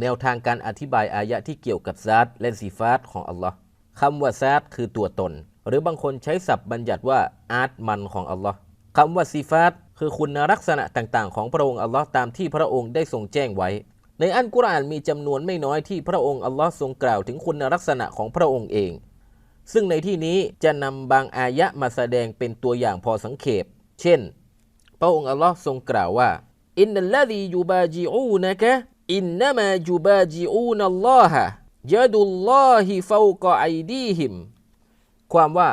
แนวทางการอธิบายอายะที่เกี่ยวกับซาตและสีฟาตของอัลลอฮ์คำว่าซาตคือตัวตน หรือบางคนใช้ศัพท์บัญญัติว่าอาร์ตมันของอัลลอฮ์คำว่าซีฟาตคือคุณลักษณะต่างๆ ของพระองค์อัลลอฮ์ตามที่พระองค์ได้ทรงแจ้งไว้ ในอันกุรอานมีจำนวนไม่น้อยที่พระองค์อัลลอฮ์ทรงกล่าวถึงคุณลักษณะของพระองค์เอง ซึ่งในที่นี้จะนำบางอายะมาแสดงเป็นตัวอย่างพอสังเขป เช่น พระองค์อัลลอฮ์ทรงกล่าวว่าอินนัลลดียูบาจิอูนะกะ อินนามายูบาจิอูนัลลอฮะยะดุลลอฮิฟาวกะไอดีหิม ความว่า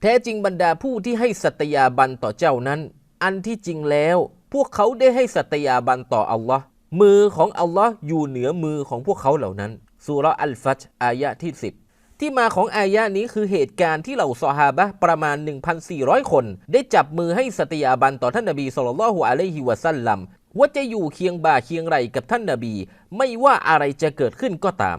แท้จริงบรรดาผู้ที่ให้สัตยาบันต่อเจ้านั้น อันที่จริงแล้ว พวกเขาได้ให้สัตยาบันต่ออัลลอฮ์มือของอัลลอฮ์อยู่เหนือมือของพวกเขาเหล่านั้นสุราะอัลฟัจอายะที่ 10 ที่มาของอายะนี้คือเหตุการณ์ที่เหล่าซอฮาบะประมาณ 1,400 คน ได้จับมือให้สัตยาบันต่อท่านนบีสุลต่านละฮ์อะลัยฮิวะซัลลัม ว่าจะอยู่เคียงบ่าเคียงไหลกับท่านนบี ไม่ว่าอะไรจะเกิดขึ้นก็ตาม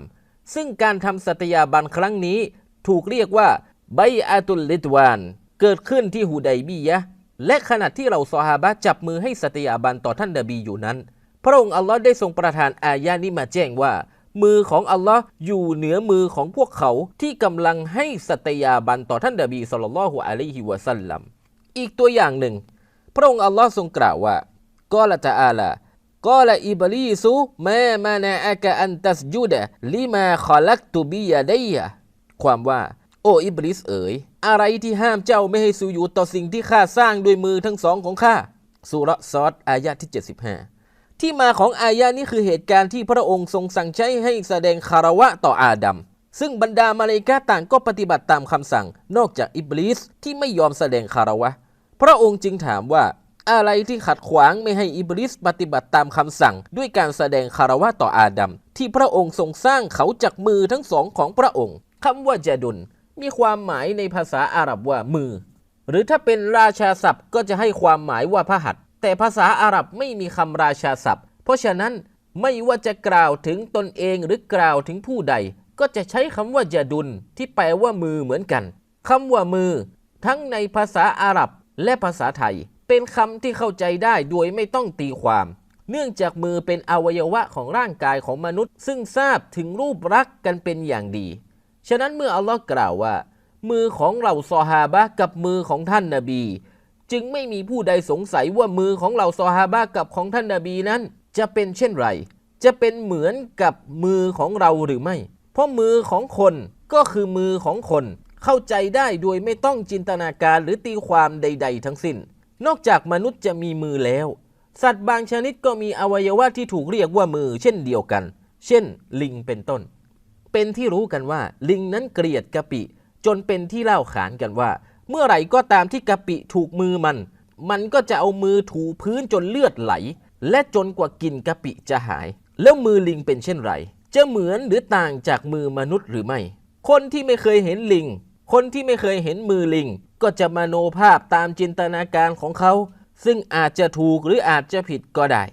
ซึ่งการทำสัตยาบันครั้งนี้ถูกเรียกว่าไบอาตุลลิตวาน เกิดขึ้นที่ฮูดัยบียะและขณะที่เราซอฮาบะจับมือให้สัตยาบันต่อท่านนบีอยู่นั้น พระองค์อัลลอฮ์ได้ทรงประทานอายะนี้มาแจ้งว่า มือของอัลลอฮ์อยู่เหนือมือของพวกเขาที่กำลังให้สัตยาบันต่อท่านนบีสุลต่านละฮ์อะลัยฮิวะซัลลัมอีกตัวอย่างหนึ่ง พระองค์อัลลอฮ์ทรงกล่าวว่า กอละตะอาลากอละอิบลีซุมามานาอะกะอันตัสจุดะลิมาขอลักตุบิยาไดยะความว่า โอ้อิบลิสเอ๋ยอะไรที่ห้ามเจ้าไม่ให้สุญูดต่อสิ่งที่ข้าสร้างด้วยมือทั้งสองของข้าสุรซอดอายะที่ 75 ที่มาของอายะนี้คือเหตุการณ์ที่พระองค์ทรงสั่งใช้ให้แสดงคารวะต่ออาดัมซึ่งบรรดามาเลกาต่างก็ปฏิบัติตามคำสั่ง นอกจากอิบลิสที่ไม่ยอมแสดงคารวะ พระองค์จึงถามว่า อะไรที่ขัดขวางไม่ให้อิบลิสปฏิบัติตามคำสั่ง ด้วยการแสดงคารวะต่ออาดัมที่พระองค์ทรงสร้างเขาจากมือทั้งสองของพระองค์คำว่าจะดุลมีความหมายในภาษาอาหรับว่ามือ หรือถ้าเป็นราชาศัพท์ก็จะให้ความหมายว่าพระหัตถ์แต่ภาษาอาหรับไม่มีคำราชาศัพท์ เพราะฉะนั้นไม่ว่าจะกล่าวถึงตนเองหรือกล่าวถึงผู้ใด ก็จะใช้คำว่าจะดุลที่แปลว่ามือเหมือนกันคำว่ามือ ทั้งในภาษาอาหรับและภาษาไทย เป็นคำที่เข้าใจได้โดยไม่ต้องตีความ เนื่องจากมือเป็นอวัยวะของร่างกายของมนุษย์ ซึ่งทราบถึงรูปรักษ์กันเป็นอย่างดี ฉะนั้นเมื่ออัลลอฮ์กล่าวว่า มือของเราซอฮาบะกับมือของท่านนาบี จึงไม่มีผู้ใดสงสัยว่ามือของเราซอฮาบะกับของท่านนาบีนั้น จะเป็นเช่นไร จะเป็นเหมือนกับมือของเราหรือไม่ เพราะมือของคนก็คือมือของคน เข้าใจได้โดยไม่ต้องจินตนาการหรือตีความใด ๆ ทั้งสิ้น นอกจากมนุษย์จะมีมือแล้ว สัตว์บางชนิดก็มีอวัยวะที่ถูกเรียกว่ามือเช่นเดียวกัน เช่น ลิงเป็นต้น เป็นที่รู้กันว่า ลิงนั้นเกลียดกะปิ จนเป็นที่เล่าขานกันว่า เมื่อไหร่ก็ตามที่กะปิถูกมือมัน มันก็จะเอามือถูพื้นจนเลือดไหล และจนกว่ากินกะปิจะหาย แล้วมือลิงเป็นเช่นไร จะเหมือนหรือต่างจากมือมนุษย์หรือไม่ คนที่ไม่เคยเห็นลิง คนที่ไม่เคยเห็นมือลิง ก็จะมโนภาพตามจินตนาการของเขา ซึ่งอาจจะถูกหรืออาจจะผิดก็ได้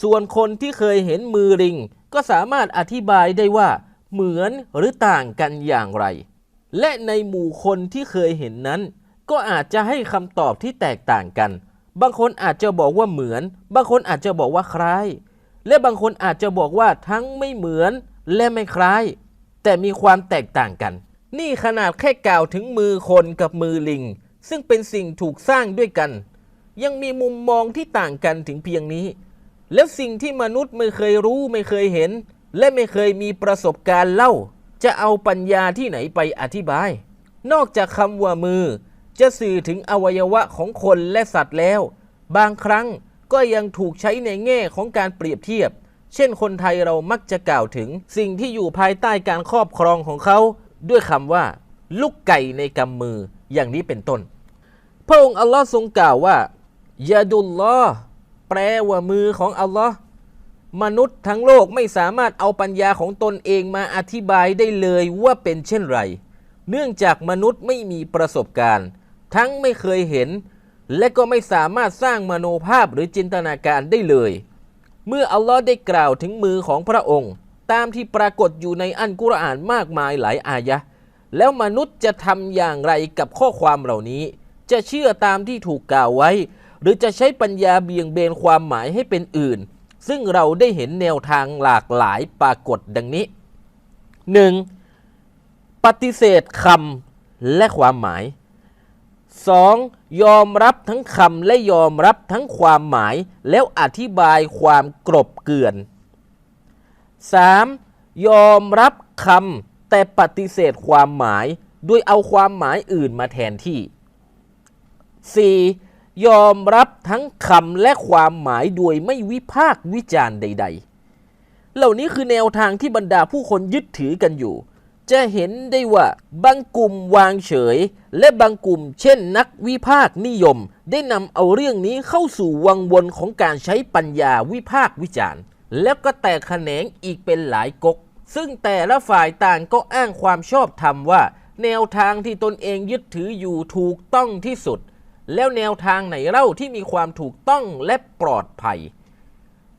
ส่วนคนที่เคยเห็นมือลิง ก็สามารถอธิบายได้ว่าเหมือนหรือต่างกันอย่างไร และในหมู่คนที่เคยเห็นนั้น ก็อาจจะให้คำตอบที่แตกต่างกัน บางคนอาจจะบอกว่าเหมือน บางคนอาจจะบอกว่าคล้าย และบางคนอาจจะบอกว่าทั้งไม่เหมือนและไม่คล้าย แต่มีความแตกต่างกัน นี่ขนาดแค่กล่าวถึงมือคนกับมือลิง ซึ่งเป็นสิ่งถูกสร้างด้วยกัน ยังมีมุมมองที่ต่างกันถึงเพียงนี้ แล้วสิ่งที่มนุษย์ไม่เคยรู้ไม่เคยเห็น และไม่เคยมีประสบการณ์เล่า จะเอาปัญญาที่ไหนไปอธิบาย นอกจากคำว่ามือ จะสื่อถึงอวัยวะของคนและสัตว์แล้ว บางครั้งก็ยังถูกใช้ในแง่ของการเปรียบเทียบ เช่นคนไทยเรามักจะกล่าวถึงสิ่งที่อยู่ภายใต้การครอบครองของเขา ด้วยคำว่า ลูกไก่ในกำมืออย่างนี้เป็นต้น พระองค์อัลลอฮ์ทรงกล่าวว่ายาดุลลอแปลว่ามือของอัลลอฮ์มนุษย์ทั้งโลกไม่สามารถเอาปัญญาของตนเองมาอธิบายได้เลยว่าเป็นเช่นไร เนื่องจากมนุษย์ไม่มีประสบการณ์ ทั้งไม่เคยเห็น และก็ไม่สามารถสร้างมโนภาพหรือจินตนาการได้เลย เมื่ออัลลอฮ์ได้กล่าวถึงมือของพระองค์ ตามที่ปรากฏอยู่ในอันกุรอานมากมายหลายอายะแล้วมนุษย์จะทำอย่างไรกับข้อความเหล่านี้ จะเชื่อตามที่ถูกกล่าวไว้ หรือจะใช้ปัญญาเบี่ยงเบนความหมายให้เป็นอื่น ซึ่งเราได้เห็นแนวทางหลากหลายปรากฏดังนี้ 1. ปฏิเสธคำและความหมาย 2. ยอมรับทั้งคำและยอมรับทั้งความหมาย แล้วอธิบายความกรบเกลื่อน 3. ยอมรับคำแต่ปฏิเสธความหมายโดยเอาความหมายอื่นมาแทนที่ 4. ยอมรับทั้งคำและความหมายโดยไม่วิพากษ์วิจารณ์ใด ๆ เหล่านี้คือแนวทางที่บรรดาผู้คนยึดถือกันอยู่ จะเห็นได้ว่าบางกลุ่มวางเฉย และบางกลุ่มเช่นนักวิพากษ์นิยม ได้นำเอาเรื่องนี้เข้าสู่วังวนของการใช้ปัญญาวิพากษ์วิจารณ์ แล้วก็แตกแขนงอีกเป็นหลายก๊ก ซึ่งแต่ละฝ่ายต่างก็อ้างความชอบธรรมว่า แนวทางที่ตนเองยึดถืออยู่ถูกต้องที่สุด แล้วแนวทางไหนเล่าที่มีความถูกต้องและปลอดภัย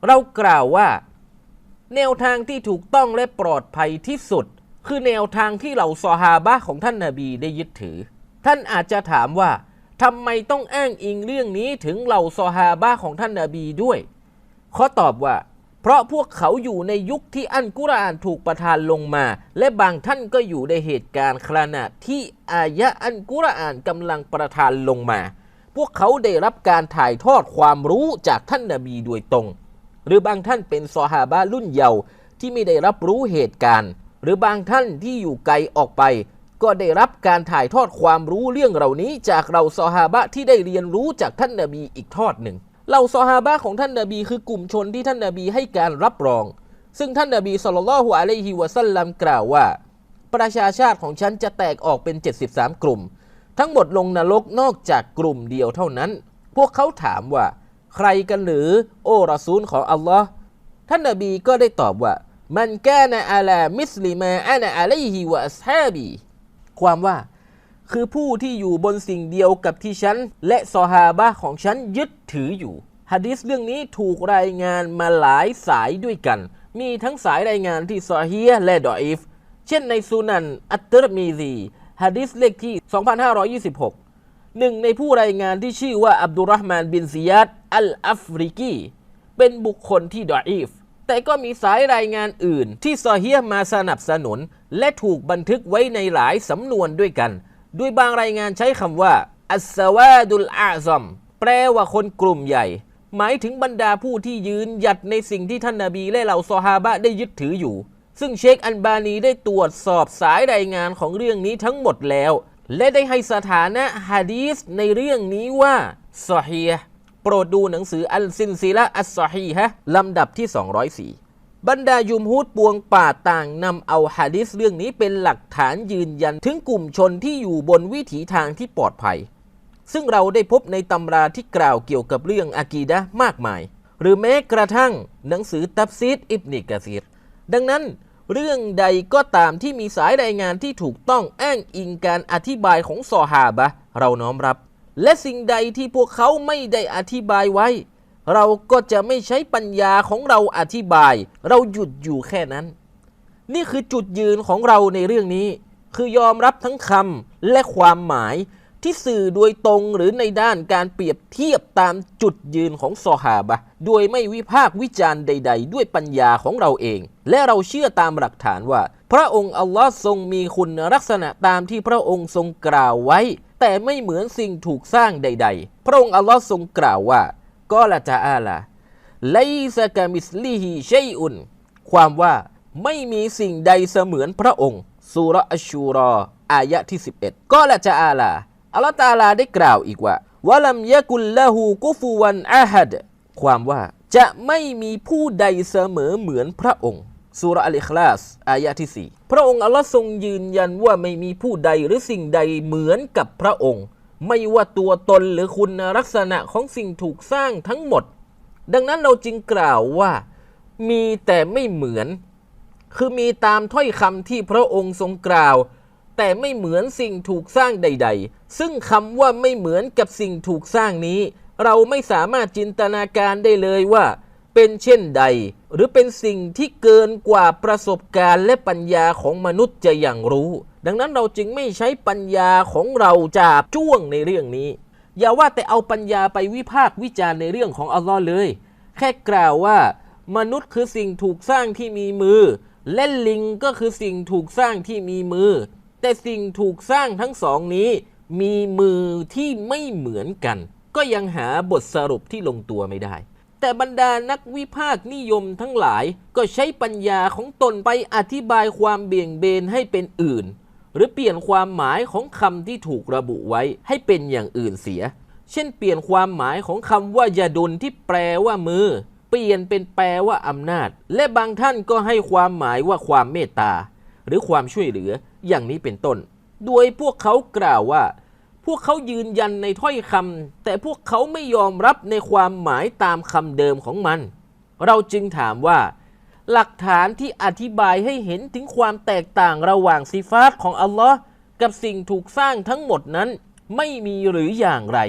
เรากล่าวว่า แนวทางที่ถูกต้องและปลอดภัยที่สุด คือแนวทางที่เหล่าซอฮาบะของท่านนาบีได้ยึดถือ ท่านอาจจะถามว่าทำไมต้องอ้างอิงเรื่องนี้ถึงเหล่าซอฮาบะของท่านนาบีด้วยขอตอบว่า เพราะพวกเขาอยู่ในยุคที่อันกุรอานถูกประทานลงมา และบางท่านก็อยู่ในเหตุการณ์ขณะที่อายะอันกุรอานกำลังประทานลงมา พวกเขาได้รับการถ่ายทอดความรู้จากท่านนาบีโดยตรง หรือบางท่านเป็นซอฮาบะรุ่นเยาว์ที่ไม่ได้รับรู้เหตุการณ์ หรือบางท่านที่อยู่ไกลออกไป ก็ได้รับการถ่ายทอดความรู้เรื่องเหล่านี้ จากเราซอฮาบะที่ได้เรียนรู้จากท่านนาบีอีกทอดหนึ่ง เหล่าซอฮาบะของท่านนาบีคือกลุ่มชนที่ท่านนาบีให้การรับรอง ซึ่งท่านนาบีสุลต่านละฮ์อะลัยฮิวะสัลลัมกล่าวว่า ประชาชาติของฉันจะแตกออกเป็น 73 กลุ่ม ทั้งหมดลงนรกนอกจากกลุ่มเดียวเท่านั้น พวกเขาถามว่า ใครกันหรือ โอรอซูลของอัลลอฮ์ท่านนบีก็ได้ตอบว่า มันแกนะอาลามิสลิมาอานะอะลัยฮิวะอัสฮาบีความว่า คือผู้ที่อยู่บนสิ่งเดียวกับที่ฉัน และซอฮาบะของฉันยึดถืออยู่ฮะดิษเรื่องนี้ถูกรายงานมาหลายสายด้วยกัน มีทั้งสายรายงานที่ซอฮียและดออีฟ เช่นในซูนันอัตตรมีซีฮะดิษเลขที่ 2526 หนึ่งในผู้รายงานที่ชื่อว่าอับดุลรห์มานบินซิยัดอัลอัฟริกี เป็นบุคคลที่ดออีฟ แต่ก็มีสายรายงานอื่นที่ซอฮียมาสนับสนุน และถูกบันทึกไว้ในหลายสำนวนด้วยกัน โดยบางรายงานใช้คำว่า อัสวาดุลอาซอม แปลว่าคนกลุ่มใหญ่ หมายถึงบรรดาผู้ที่ยืนหยัดในสิ่งที่ท่านนาบีและเหล่าซอฮาบะได้ยึดถืออยู่ ซึ่งเชคอันบานีได้ตรวจสอบสายรายงานของเรื่องนี้ทั้งหมดแล้ว และได้ให้สถานะฮะดีสในเรื่องนี้ว่าซอฮีฮ์โปรดดูหนังสืออัลซินซีละอัสซอฮีฮ์ลำดับที่ 204 บรรดายุมฮูดปวงป่าต่างนำเอาฮะดิษเรื่องนี้เป็นหลักฐานยืนยันถึงกลุ่มชนที่อยู่บนวิถีทางที่ปลอดภัย ซึ่งเราได้พบในตำราที่กล่าวเกี่ยวกับเรื่องอากีดะมากมาย หรือแม้กระทั่งหนังสือตับซีดอิบนิกะซีรดังนั้น เรื่องใดก็ตามที่มีสายรายงานที่ถูกต้องอ้างอิงการอธิบายของซอฮาบะเราน้อมรับ และสิ่งใดที่พวกเขาไม่ได้อธิบายไว้ เราก็จะไม่ใช้ปัญญาของเราอธิบาย เราหยุดอยู่แค่นั้น นี่คือจุดยืนของเราในเรื่องนี้ คือยอมรับทั้งคำและความหมายที่สื่อโดยตรงหรือในด้านการเปรียบเทียบตามจุดยืนของซอฮาบะโดยไม่วิพากษ์วิจารณ์ใด ๆ ด้วยปัญญาของเราเอง และเราเชื่อตามหลักฐานว่า พระองค์อัลลอฮ์ทรงมีคุณลักษณะตามที่พระองค์ทรงกล่าวไว้ แต่ไม่เหมือนสิ่งถูกสร้างใด ๆ พระองค์อัลลอฮ์ทรงกล่าวว่า ก็ละจะอาลาไลซะกามิสลิฮิชัยอุนความว่าไม่มีสิ่งใดเสมือนพระองค์สุรอัชูรออายะที่ 11 ก็ละจะอาลาอัลตาลาได้กล่าวอีกว่าวะลัมยะกุลละหูกุฟูวันอาฮัดความว่าจะไม่มีผู้ใดเสมอเหมือนพระองค์สุรอัลอิคลาสอายะที่ 4 พระองค์อัลลอฮ์ทรงยืนยันว่าไม่มีผู้ใดหรือสิ่งใดเหมือนกับพระองค์ ไม่ว่าตัวตนหรือคุณลักษณะของสิ่งถูกสร้างทั้งหมด ดังนั้นเราจึงกล่าวว่า มีแต่ไม่เหมือน คือมีตามถ้อยคำที่พระองค์ทรงกล่าว แต่ไม่เหมือนสิ่งถูกสร้างใด ๆ ซึ่งคำว่าไม่เหมือนกับสิ่งถูกสร้างนี้ เราไม่สามารถจินตนาการได้เลยว่า เป็นเช่นใด หรือเป็นสิ่งที่เกินกว่าประสบการณ์และปัญญาของมนุษย์จะอย่างรู้ ดังนั้นเราจึงไม่ใช้ปัญญาของเราจาบจ้วงในเรื่องนี้ อย่าว่าแต่เอาปัญญาไปวิพากษ์วิจารณ์ในเรื่องของอัลลอฮ์เลย แค่กล่าวว่า มนุษย์คือสิ่งถูกสร้างที่มีมือ และลิงก็คือสิ่งถูกสร้างที่มีมือ แต่สิ่งถูกสร้างทั้งสองนี้ มีมือที่ไม่เหมือนกัน ก็ยังหาบทสรุปที่ลงตัวไม่ได้ แต่บรรดานักวิพากษ์นิยมทั้งหลายก็ใช้ปัญญาของตนไปอธิบายความเบี่ยงเบนให้เป็นอื่น หรือเปลี่ยนความหมายของคำที่ถูกระบุไว้ให้เป็นอย่างอื่นเสีย เช่นเปลี่ยนความหมายของคำว่ายาดุลที่แปลว่ามือ เปลี่ยนเป็นแปลว่าอำนาจ และบางท่านก็ให้ความหมายว่าความเมตตา หรือความช่วยเหลืออย่างนี้เป็นต้น โดยพวกเขากล่าวว่า วกเขายืนยันในถ้อยคำแต่พวกเขาไม่ยอมรับในความหมายตามคำเดิมของมัน เราจึงถามว่า หลักฐานที่อธิบายให้เห็นถึงความแตกต่างระหว่างสิฟาตของอัลลอฮ์กับสิ่งถูกสร้างทั้งหมดนั้น ไม่มีหรืออย่างไร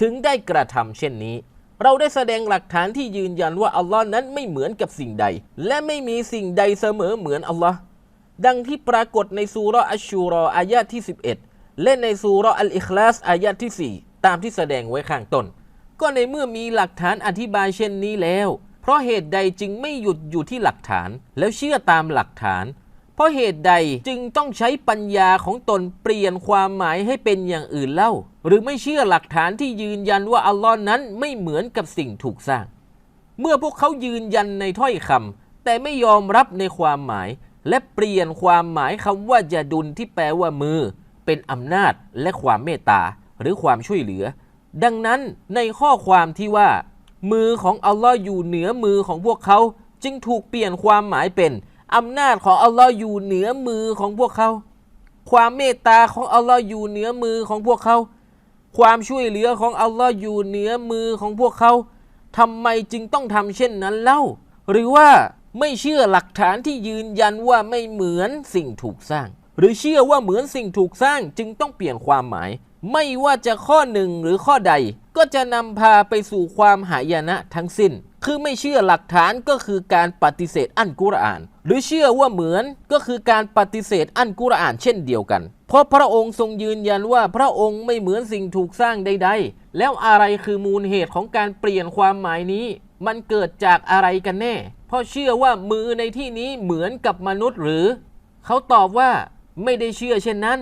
ถึงได้กระทำเช่นนี้ เราได้แสดงหลักฐานที่ยืนยันว่าอัลลอฮ์นั้นไม่เหมือนกับสิ่งใด และไม่มีสิ่งใดเสมอเหมือนอัลลอฮ์ดังที่ปรากฏในซูราะห์อัชชูรออายะที่ 11 และในซูราะห์อัลอิคลาสอายะที่ 4 ตามที่แสดงไว้ข้างต้น ก็ในเมื่อมีหลักฐานอธิบายเช่นนี้แล้ว เพราะเหตุใดจึงไม่หยุดอยู่ที่หลักฐาน แล้วเชื่อตามหลักฐาน เพราะเหตุใดจึงต้องใช้ปัญญาของตนเปลี่ยนความหมายให้เป็นอย่างอื่นเล่า หรือไม่เชื่อหลักฐานที่ยืนยันว่าอัลลอฮ์นั้นไม่เหมือนกับสิ่งถูกสร้าง เมื่อพวกเขายืนยันในถ้อยคำแต่ไม่ยอมรับในความหมาย และเปลี่ยนความหมายคำว่าจะดุลที่แปลว่ามือ เป็นอำนาจและความเมตตาหรือความช่วยเหลือ ดังนั้นในข้อความที่ว่า มือของอัลลอฮ์อยู่เหนือมือของพวกเขา จึงถูกเปลี่ยนความหมายเป็นอำนาจของอัลลอฮ์อยู่เหนือมือของพวกเขา ความเมตตาของอัลลอฮ์อยู่เหนือมือของพวกเขา ความช่วยเหลือของอัลลอฮ์อยู่เหนือมือของพวกเขาทำไมจึงต้องทำเช่นนั้นเล่า หรือว่าไม่เชื่อหลักฐานที่ยืนยันว่าไม่เหมือนสิ่งถูกสร้าง หรือเชื่อว่าเหมือนสิ่งถูกสร้างจึงต้องเปลี่ยนความหมาย ไม่ว่าจะข้อหนึ่งหรือข้อใด ก็จะนำพาไปสู่ความหายนะทั้งสิ้น คือไม่เชื่อหลักฐานก็คือการปฏิเสธอันกุรอาน หรือเชื่อว่าเหมือนก็คือการปฏิเสธอันกุรอานเช่นเดียวกัน เพราะพระองค์ทรงยืนยันว่าพระองค์ไม่เหมือนสิ่งถูกสร้างใด ๆ แล้วอะไรคือมูลเหตุของการเปลี่ยนความหมายนี้มันเกิดจากอะไรกันแน่ เพราะเชื่อว่ามือในที่นี้เหมือนกับมนุษย์หรือ เขาตอบว่า ไม่ได้เชื่อเช่นนั้น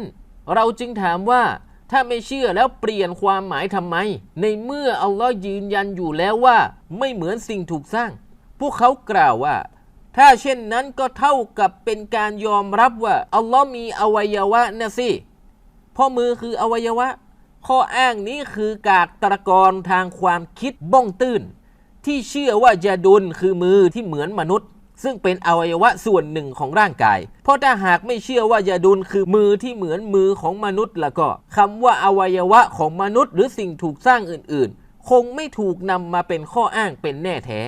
เราจึงถามว่าถ้าไม่เชื่อแล้วเปลี่ยนความหมายทำไม ในเมื่ออัลลอฮ์ยืนยันอยู่แล้วว่า ไม่เหมือนสิ่งถูกสร้าง พวกเขากล่าวว่า ถ้าเช่นนั้นก็เท่ากับเป็นการยอมรับว่าอัลลอฮ์มีอวัยวะนะสิพ่อมือคืออวัยวะ ข้ออ้างนี้คือกากตรกรทางความคิดบ้องตื้น ที่เชื่อว่าจะดุลคือมือที่เหมือนมนุษย์ ซึ่งเป็นอวัยวะส่วนหนึ่งของร่างกาย เพราะถ้าหากไม่เชื่อว่ายาดุลคือมือที่เหมือนมือของมนุษย์แล้วก็คำว่าอวัยวะของมนุษย์หรือสิ่งถูกสร้างอื่นๆ คงไม่ถูกนำมาเป็นข้ออ้างเป็นแน่แท้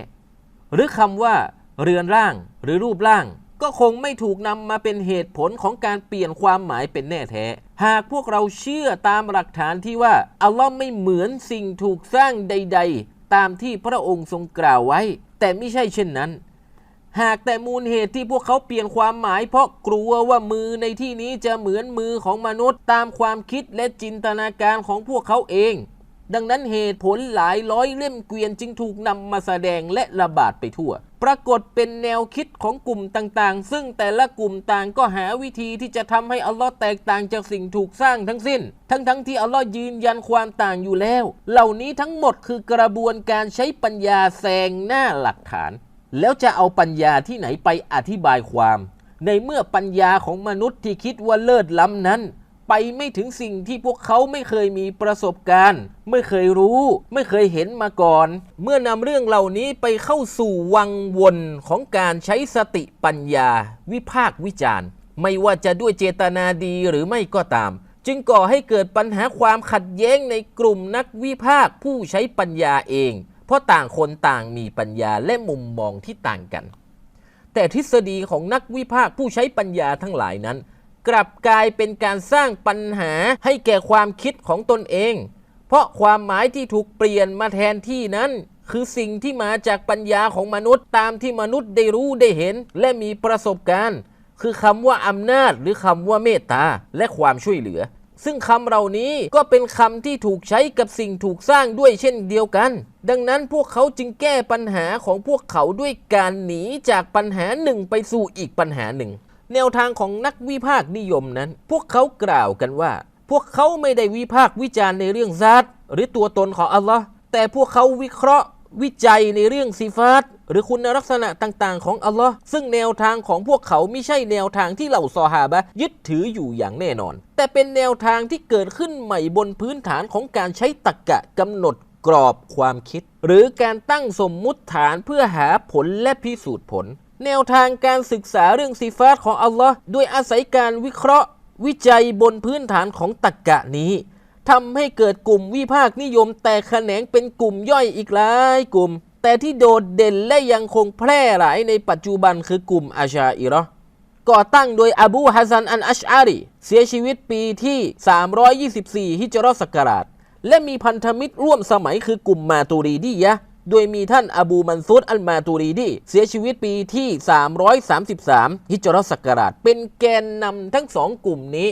หรือคำว่า เรือนร่างหรือรูปร่าง ก็คงไม่ถูกนำมาเป็นเหตุผลของการเปลี่ยนความหมายเป็นแน่แท้ หากพวกเราเชื่อตามหลักฐานที่ว่าอัลลอฮ์ไม่เหมือนสิ่งถูกสร้างใด ๆ ตามที่พระองค์ทรงกล่าวไว้ แต่ไม่ใช่เช่นนั้น หากแต่มูลเหตุที่พวกเขาเปลี่ยนความหมาย เพราะกลัวว่ามือในที่นี้จะเหมือนมือของมนุษย์ตามความคิดและจินตนาการของพวกเขาเอง ดังนั้นเหตุผลหลายร้อยเล่มเกวียนจึงถูกนำมาแสดงและระบาดไปทั่ว ปรากฏเป็นแนวคิดของกลุ่มต่างๆ ซึ่งแต่ละกลุ่มต่างก็หาวิธีที่จะทำให้อัลลอฮ์แตกต่างจากสิ่งถูกสร้างทั้งสิ้น ทั้งๆที่อัลลอฮ์ยืนยันความต่างอยู่แล้ว เหล่านี้ทั้งหมดคือกระบวนการใช้ปัญญาแซงหน้าหลักฐาน แล้วจะเอาปัญญาที่ไหนไปอธิบายความ ในเมื่อปัญญาของมนุษย์ที่คิดว่าเลิศล้ำนั้น ไปไม่ถึงสิ่งที่พวกเขาไม่เคยมีประสบการณ์ ไม่เคยรู้ ไม่เคยเห็นมาก่อน เมื่อนำเรื่องเหล่านี้ไปเข้าสู่วังวนของการใช้สติปัญญา วิพากวิจารณ์ ไม่ว่าจะด้วยเจตนาดีหรือไม่ก็ตาม จึงก่อให้เกิดปัญหาความขัดแย้งในกลุ่มนักวิพากษ์ผู้ใช้ปัญญาเอง เพราะต่างคนต่างมีปัญญาและมุมมองที่ต่างกัน แต่ทฤษฎีของนักวิพากษ์ผู้ใช้ปัญญาทั้งหลายนั้น กลับกลายเป็นการสร้างปัญหาให้แก่ความคิดของตนเอง เพราะความหมายที่ถูกเปลี่ยนมาแทนที่นั้น คือสิ่งที่มาจากปัญญาของมนุษย์ตามที่มนุษย์ได้รู้ได้เห็น และมีประสบการณ์ คือคำว่าอำนาจหรือคำว่าเมตตาและความช่วยเหลือ ซึ่งคำเหล่านี้ก็เป็นคำที่ถูกใช้กับสิ่งถูกสร้างด้วยเช่นเดียวกัน ดังนั้นพวกเขาจึงแก้ปัญหาของพวกเขาด้วยการหนีจากปัญหาหนึ่งไปสู่อีกปัญหาหนึ่ง แนวทางของนักวิพากษ์นิยมนั้น พวกเขากล่าวกันว่า พวกเขาไม่ได้วิพากษ์วิจารณ์ในเรื่องซาตหรือตัวตนของอัลลอฮ์แต่พวกเขาวิเคราะห์วิจัยในเรื่องซิฟาต หรือคุณลักษณะต่างๆ ของอัลลอฮ์ซึ่งแนวทางของพวกเขาไม่ใช่แนวทางที่เหล่าซอฮาบะยึดถืออยู่อย่างแน่นอน แต่เป็นแนวทางที่เกิดขึ้นใหม่บนพื้นฐานของการใช้ตรรกะกำหนดกรอบความคิด หรือการตั้งสมมุติฐานเพื่อหาผลและพิสูจน์ผล แนวทางการศึกษาเรื่องซิฟาตของอัลลอฮ์โดยอาศัยการวิเคราะห์ วิจัยบนพื้นฐานของตรรกะนี้ทำให้เกิดกลุ่มวิพากษ์นิยมแตกแขนงเป็นกลุ่มย่อยอีกหลายกลุ่ม แต่ที่โดดเด่นและยังคงแพร่หลายในปัจจุบันคือกลุ่มอาชาอิราะห์ก่อตั้งโดยอบูฮัสซันอันอัชอารีเสียชีวิตปีที่ 324 ฮิจรัสกราช และมีพันธมิตรร่วมสมัยคือกลุ่มมาตูรีดียะโดยมีท่านอบูมันซุดอัลมาตูรีดีเสียชีวิตปีที่ 333 ฮิจรัสกราช เป็นแกนนำทั้งสองกลุ่มนี้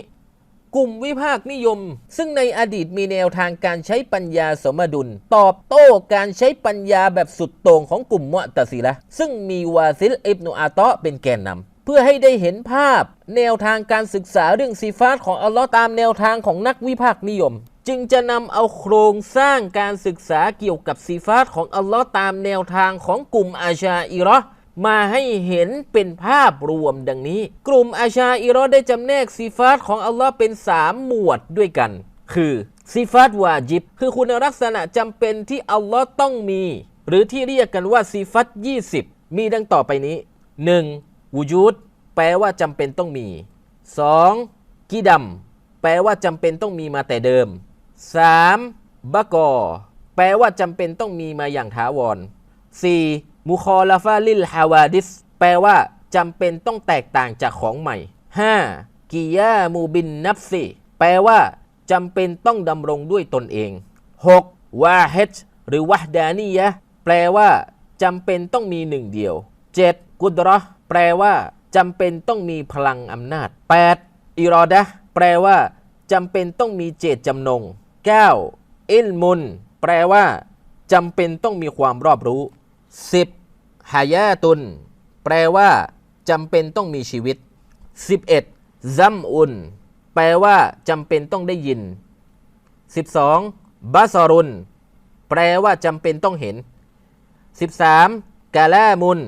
กลุ่มวิพากษ์นิยม ซึ่งในอดีตมีแนวทางการใช้ปัญญาสมดุล ตอบโต้การใช้ปัญญาแบบสุดโต่งของกลุ่มมุอ์ตะซิละซึ่งมีวาซิลอิบนุอาตอเป็นแกนนำเพื่อให้ได้เห็นภาพ แนวทางการศึกษาเรื่องซีฟาตของอัลลอฮ์ตามแนวทางของนักวิพากษ์นิยม จึงจะนำเอาโครงสร้างการศึกษาเกี่ยวกับซีฟาตของอัลลอฮ์ตามแนวทางของกลุ่มอาชาอิราะห์ มาให้เห็นเป็นภาพรวมดังนี้ กลุ่มอาชาอิราะห์ได้จำแนกซีฟาตของอัลลอฮ์เป็น3หมวดด้วยกัน คือซีฟาตวาจิบ คือคุณลักษณะจำเป็นที่อัลลอฮ์ต้องมี หรือที่เรียกกันว่าซีฟัต20 มีดังต่อไปนี้ 1. วูจูดแปลว่าจำเป็นต้องมี 2. กิดัมแปลว่าจำเป็นต้องมีมาแต่เดิม 3. บะกอ แปลว่าจำเป็นต้องมีมาอย่างถาวร 4. มุคอลาฟาลิลฮาวาดิสแปลว่าจำเป็นต้องแตกต่างจากของใหม่ 5. กิยามูบินนับซีแปลว่าจำเป็นต้องดำรงด้วยตนเอง 6. วาเฮจหรือวะดานียะแปลว่าจำเป็นต้องมีหนึ่งเดียว 7. กุดราะห์แปลว่าจำเป็นต้องมีพลังอำนาจ 8. อิรอดะแปลว่าจำเป็นต้องมีเจตจำนง 9. อิลมุน แปลว่าจำเป็นต้องมีความรอบรู้ 10. ฮายาตุน แปลว่าจำเป็นต้องมีชีวิต 11. ซัมอุน แปลว่าจำเป็นต้องได้ยิน 12. บาซารุน แปลว่าจำเป็นต้องเห็น 13. กาลามุน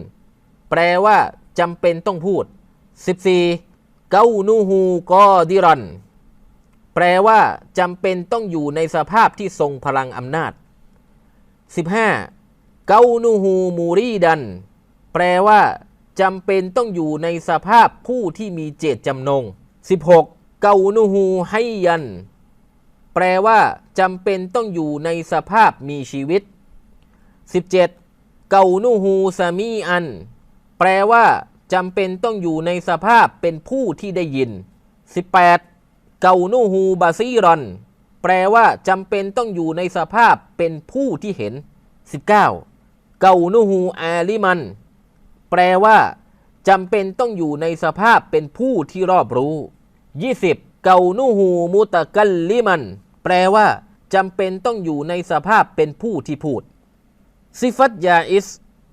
แปลว่าจำเป็นต้องพูด 14. เกานูฮูกอดิรัน แปลว่าจำเป็นต้องอยู่ในสภาพที่ทรงพลังอำนาจ 15. เกานูฮูมูรีดัน แปลว่าจำเป็นต้องอยู่ในสภาพผู้ที่มีเจตจำนง 16. เกานูฮูไฮยัน แปลว่าจำเป็นต้องอยู่ในสภาพมีชีวิต 17. เกานูฮูซามีอัน แปลว่าจำเป็นต้องอยู่ในสภาพเป็นผู้ที่ได้ยิน 18. เกานูฮูบาซีรอน แปลว่าจำเป็นต้องอยู่ในสภาพเป็นผู้ที่เห็น 19. เกานูฮูอาลิมัน แปลว่าจำเป็นต้องอยู่ในสภาพเป็นผู้ที่รอบรู้ 20. เกานูฮูมุตะกัลลิมัน แปลว่าจำเป็นต้องอยู่ในสภาพเป็นผู้ที่พูดซิฟัตยาอิส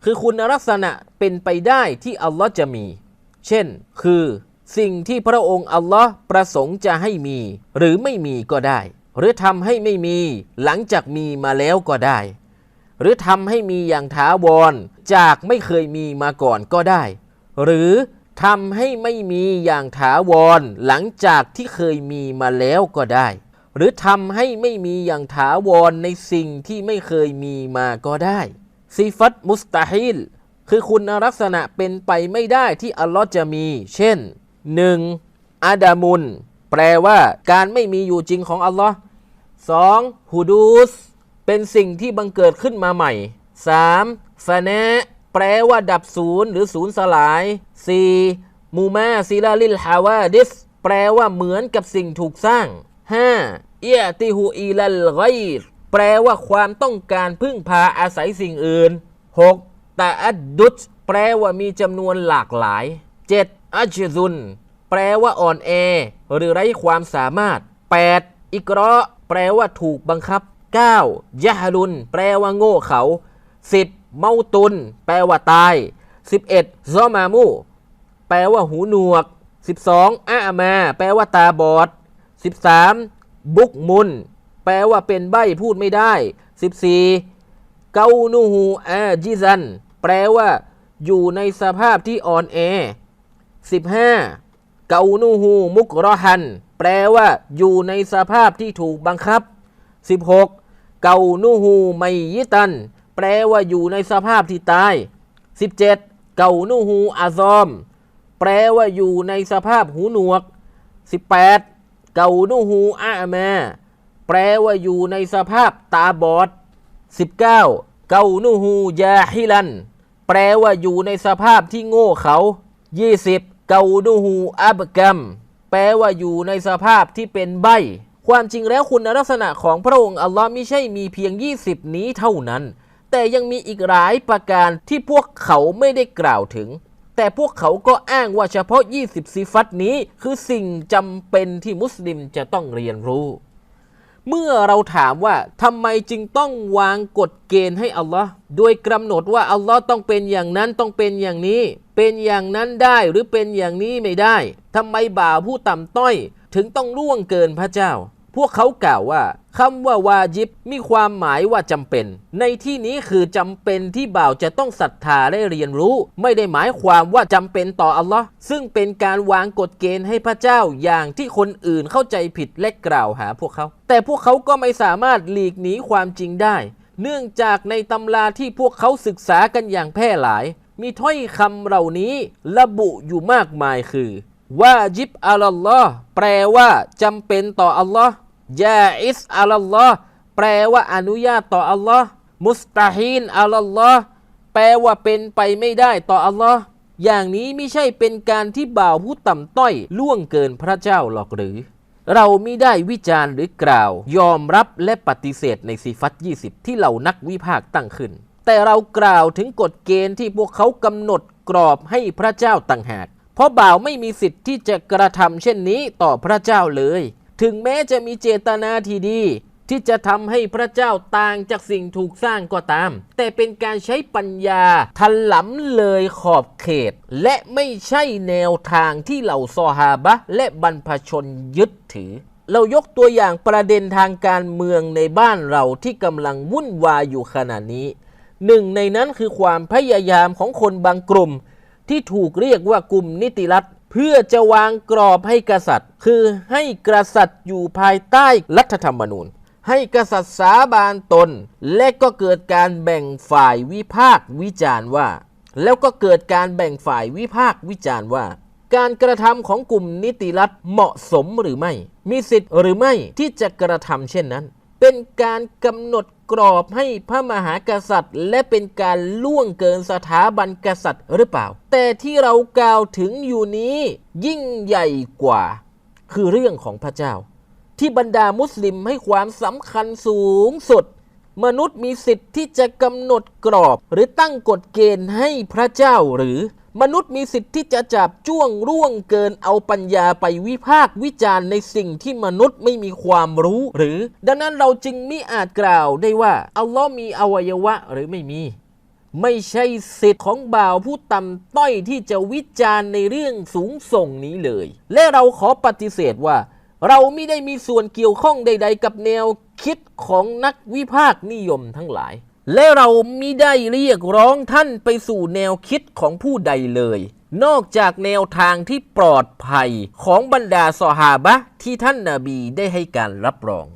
คือคุณลักษณะเป็นไปได้ที่อัลลอฮ์จะมี เช่น คือ สิ่งที่พระองค์อัลลอฮ์ประสงค์จะให้มี หรือไม่มีก็ได้ หรือทำให้ไม่มี หลังจากมีมาแล้วก็ได้ หรือทำให้มีอย่างถาวรจากไม่เคยมีมาก่อนก็ได้ หรือทำให้ไม่มีอย่างถาวรหลังจากที่เคยมีมาแล้วก็ได้ หรือทำให้ไม่มีอย่างถาวรในสิ่งที่ไม่เคยมีมาก็ได้ซีฟัตมุสตาฮิลคือคุณลักษณะเป็นไปไม่ได้ที่อัลลอฮ์จะมี เช่น 1. อาดามุน แปลว่าการไม่มีอยู่จริงของอัลลอฮ์ 2. ฮูดูส เป็นสิ่งที่บังเกิดขึ้นมาใหม่ 3. ฟานะแปลว่าดับศูนย์หรือศูนย์สลาย 4. มูมาซิลาลิลฮาวาดิสแปลว่าเหมือนกับสิ่งถูกสร้าง 5. เอียติฮูอีลัลไกรแปลว่าความต้องการพึ่งพาอาศัยสิ่งอื่น 6. ตาอัดดุตแปลว่ามีจำนวนหลากหลาย 7. อัจซุน แปลว่าอ่อนแอ หรือไร้ความสามารถ 8. อิกราะแปลว่าถูกบังคับ 9. ยะฮลุน แปลว่าโง่เขา 10. เมาตุน แปลว่าตาย 11. ซอมามู แปลว่าหูหนวก 12. อามา แปลว่าตาบอด 13. บุกมุน แปลว่าเป็นใบ้พูดไม่ได้ 14. เกานูฮูอาจิซัน แปลว่า อยู่ในสภาพที่อ่อนแอ 15. เกานูฮูมุกรอฮัน แปลว่า อยู่ในสภาพที่ถูกบังคับ 16. เกานูฮูไมยิตัน แปลว่าอยู่ในสภาพที่ตาย 17. เกานูฮูอาซอม แปลว่าอยู่ในสภาพหูหนวก 18. เกานูฮูอาแมแปลว่าอยู่ในสภาพตาบอด 19. เกานูฮูยาฮิลัน แปลว่าอยู่ในสภาพที่โง่เขา 20. เกานูฮูอับกัม แปลว่าอยู่ในสภาพที่เป็นใบ ความจริงแล้วคุณลักษณะของพระองค์อัลลอฮ์ไม่ใช่มีเพียง 20 นี้เท่านั้น แต่ยังมีอีกหลายประการที่พวกเขาไม่ได้กล่าวถึง แต่พวกเขาก็อ้างว่าเฉพาะ 20 สิฟัตนี้คือสิ่งจำเป็นที่มุสลิมจะต้องเรียนรู้ เมื่อเราถามว่าทำไมจึงต้องวางกฎเกณฑ์ให้อัลลอฮ์โดยกำหนดว่าอัลลอฮ์ต้องเป็นอย่างนั้นต้องเป็นอย่างนี้ เป็นอย่างนั้นได้หรือเป็นอย่างนี้ไม่ได้ทำไมบ่าวผู้ต่ำต้อย ถึงต้องล่วงเกินพระเจ้า พวกเขากล่าวว่าคำว่าวาจิบมีความหมายว่าจำเป็น ในที่นี้คือจำเป็นที่บ่าวจะต้องศรัทธาและเรียนรู้ ไม่ได้หมายความว่าจำเป็นต่ออัลลอฮ์ซึ่งเป็นการวางกฎเกณฑ์ให้พระเจ้าอย่างที่คนอื่นเข้าใจผิดและกล่าวหาพวกเขา แต่พวกเขาก็ไม่สามารถหลีกหนีความจริงได้ เนื่องจากในตำราที่พวกเขาศึกษากันอย่างแพร่หลาย มีถ้อยคำเหล่านี้ระบุอยู่มากมายคือ ว่าจิบอัลลอฮ์แปลว่าจำเป็นต่ออัลลอฮ์ยาอิสอัลลอฮ์แปลว่าอนุญาตต่ออัลลอฮ์มุสตาฮีนอัลลอฮ์แปลว่าเป็นไปไม่ได้ต่ออัลลอฮ์อย่างนี้ไม่ใช่เป็นการที่บ่าวผู้ต่ำต้อยล่วงเกินพระเจ้าหรอกหรือ เราไม่ได้วิจารณ์หรือกล่าว ยอมรับและปฏิเสธในสีฟัต20 ที่เหล่านักวิพากษ์ตั้งขึ้น แต่เรากล่าวถึงกฎเกณฑ์ที่พวกเขากำหนดกรอบให้พระเจ้าต่างหาก เพราะบ่าวไม่มีสิทธิ์ที่จะกระทำเช่นนี้ต่อพระเจ้าเลย ถึงแม้จะมีเจตนาที่ดี ที่จะทำให้พระเจ้าต่างจากสิ่งถูกสร้างก็ตาม แต่เป็นการใช้ปัญญาทันหลำเลยขอบเขต และไม่ใช่แนวทางที่เหล่าซอฮาบะและบรรพชนยึดถือเรายกตัวอย่างประเด็นทางการเมืองในบ้านเราที่กำลังวุ่นวายอยู่ขณะนี้ หนึ่งในนั้นคือความพยายามของคนบางกลุ่ม ที่ถูกเรียกว่ากลุ่มนิติรัฐ เพื่อจะวางกรอบให้กษัตริย์ คือให้กษัตริย์อยู่ภายใต้รัฐธรรมนูญ ให้กษัตริย์สาบานตน และก็เกิดการแบ่งฝ่ายวิพากษ์วิจารณ์ว่า แล้วก็เกิดการแบ่งฝ่ายวิพากษ์วิจารณ์ว่าการกระทำของกลุ่มนิติรัฐเหมาะสมหรือไม่ มีสิทธิ์หรือไม่ที่จะกระทำเช่นนั้น เป็นการกำหนด กรอบให้พระมหากษัตริย์ และเป็นการล่วงเกินสถาบันกษัตริย์หรือเปล่า แต่ที่เรากล่าวถึงอยู่นี้ยิ่งใหญ่กว่า คือเรื่องของพระเจ้า ที่บรรดามุสลิมให้ความสำคัญสูงสุด มนุษย์มีสิทธิ์ที่จะกำหนดกรอบ หรือตั้งกฎเกณฑ์ให้พระเจ้าหรือ มนุษย์มีสิทธิ์ที่จะจับจ้วงร่วงเกินเอาปัญญาไปวิพากษ์วิจารณ์ในสิ่งที่มนุษย์ไม่มีความรู้หรือ ดังนั้นเราจึงไมิอาจกล่าวได้ว่าอัลลอฮ์มีอวัยวะหรือไม่มี ไม่ใช่สิทธิ์ของบ่าวผู้ต่ำต้อยที่จะวิจารณ์ในเรื่องสูงส่งนี้เลย และเราขอปฏิเสธว่า เราไม่ได้มีส่วนเกี่ยวข้องใด ๆ กับแนวคิดของนักวิพากษ์นิยมทั้งหลาย และเรามิได้เรียกร้องท่านไปสู่แนวคิดของผู้ใดเลย นอกจากแนวทางที่ปลอดภัยของบรรดาซอฮาบะที่ท่านนาบีได้ให้การรับรอง